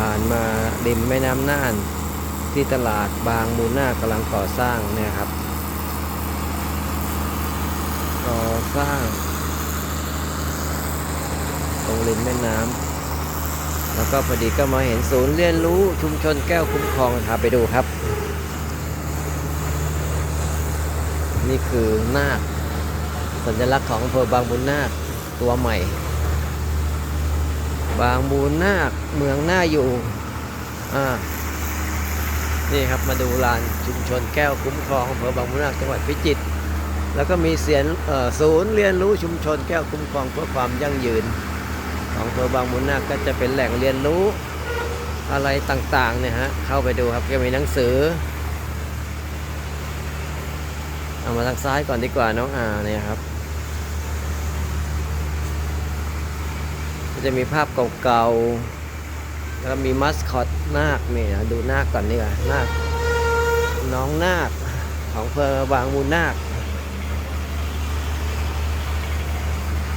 ผ่านมาริมแม่น้ำน่าน ที่ตลาดบางมูลนาคกำลังก่อสร้างนี่ยครับ ก่อสร้าง ตรงริมแม่น้ำแล้วก็พอดีก็มาเห็นศูนย์เรียนรู้ชุมชนแก้วคุ้มครองพาไปดูครับ นี่คือนาคสัญลักษณ์ของอำเภอบางมูลนาคตัวใหม่ บางมูลนาคเมืองหน่าอยู่อ่านี่ครับมาดูลานชุมชนแก้วคุ้มครองอำเภอบางมูลนาคจังหวัดพิจิตรแล้วก็มีเสียนศูนย์เรียนรู้ชุมชนแก้วคุ้มครองเพื่อความยั่งยืน ของอำเภอบางมูลนาคก็จะเป็นแหล่งเรียนรู้อะไรต่างๆเนี่ยฮะเข้าไปดูครับก็มีหนังสือเอามาทางซ้ายก่อนดีกว่าน้องอาเนี่ยครับ จะมีภาพเก่าๆ แล้วมีมัสคอตนาคเนี่นะดูนาคก่อนดีกว่านาคน้องนาคของเภอบางมูลนาค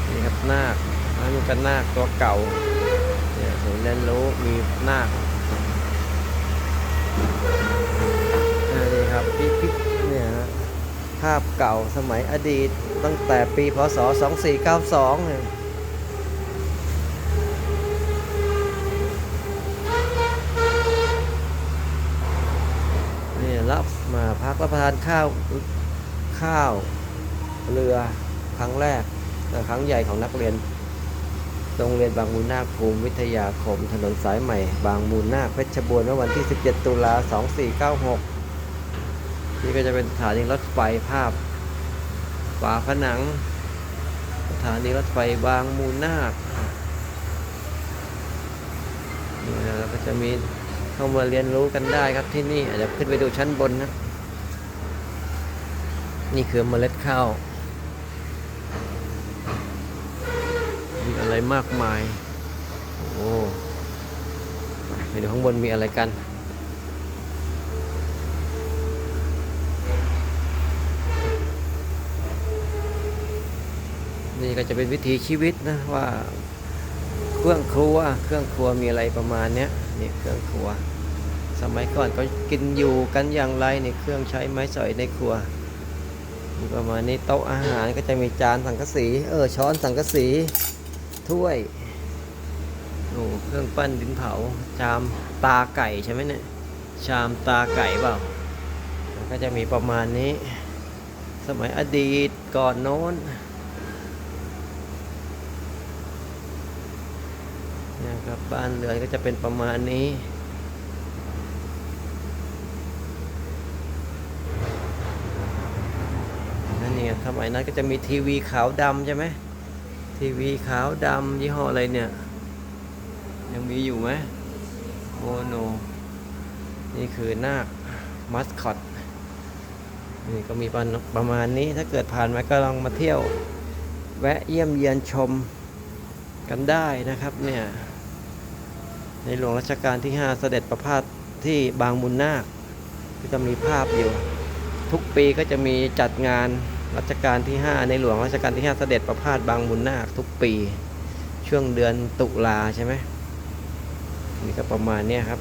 นี่ครับนาคแล้วมีกันนาคตัวเก่าเนี่ยศูนย์เรียนรู้มีนาคนี่ครับพี่พี่เนี่ยฮะภาพเก่าสมัยอดีตตั้งแต่ปีพศ 2492เนี่ยนี่ รับมาพักรับประทานข้าวข้าวเรือครั้งแรกและครั้งใหญ่ของนักเรียนโรงเรียนบางมูลนาคภูมิวิทยาคม ถนนสายใหม่ บางมูลนาคเพชรบูรณ์เมื่อวันที่ 17 ตุลา 2496 นี่ก็จะเป็นสถานีรถไฟภาพฝาผนัง สถานีรถไฟบางมูลนาคนี่นะแล้วก็จะมี เข้ามาเรียนรู้กันได้ครับที่นี่อาจจะขึ้นไปดูชั้นบนนะ นี่คือเมล็ดข้าว มีอะไรมากมาย โอ้ไปดูข้างบนมีอะไรกันนี่ก็จะเป็นวิถีชีวิตนะว่า เครื่องครัว เครื่องครัวมีอะไรประมาณเนี้ยนี่เครื่องครัว สมัยก่อนก็กินอยู่กันอย่างไรนี่เครื่องใช้ไม้สอยในครัวมีประมาณนี้โต๊ะอาหารก็จะมีจานสังกะสี เออช้อนสังกะสีถ้วยโอ้เครื่องปั้นดินเผา ชามตาไก่ใช่ไหมเนี่ยชามตาไก่เปล่าแล้วก็จะมีประมาณนี้ สมัยอดีตก่อนโน้น นะ ครับบ้านเรือนก็จะเป็นประมาณนี้ นั่นเนี่ยสมัยนั้นก็จะมีทีวีขาวดำใช่ไหมทีวีขาวดำยี่ห้ออะไรเนี่ย ยังมีอยู่ไหมโอโน นี่คือนาคมัสคอตนี่ก็มีประประมาณนี้ถ้าเกิดผ่านมาก็ลองมาเที่ยว แวะเยี่ยมเยียนชมกันได้นะครับเนี่ย ในหลวงรัชกาลที่ 5 เสด็จประพาสที่บางมุนนาคก็จะมีภาพอยู่ ทุกปีก็จะมีจัดงานรัชกาลที่ 5 ในหลวงรัชกาลที่ 5 เสด็จประพาสบางมุนนาคทุกปี ช่วงเดือนตุลาใช่ไหมนี่ก็ประมาณนี้ครับ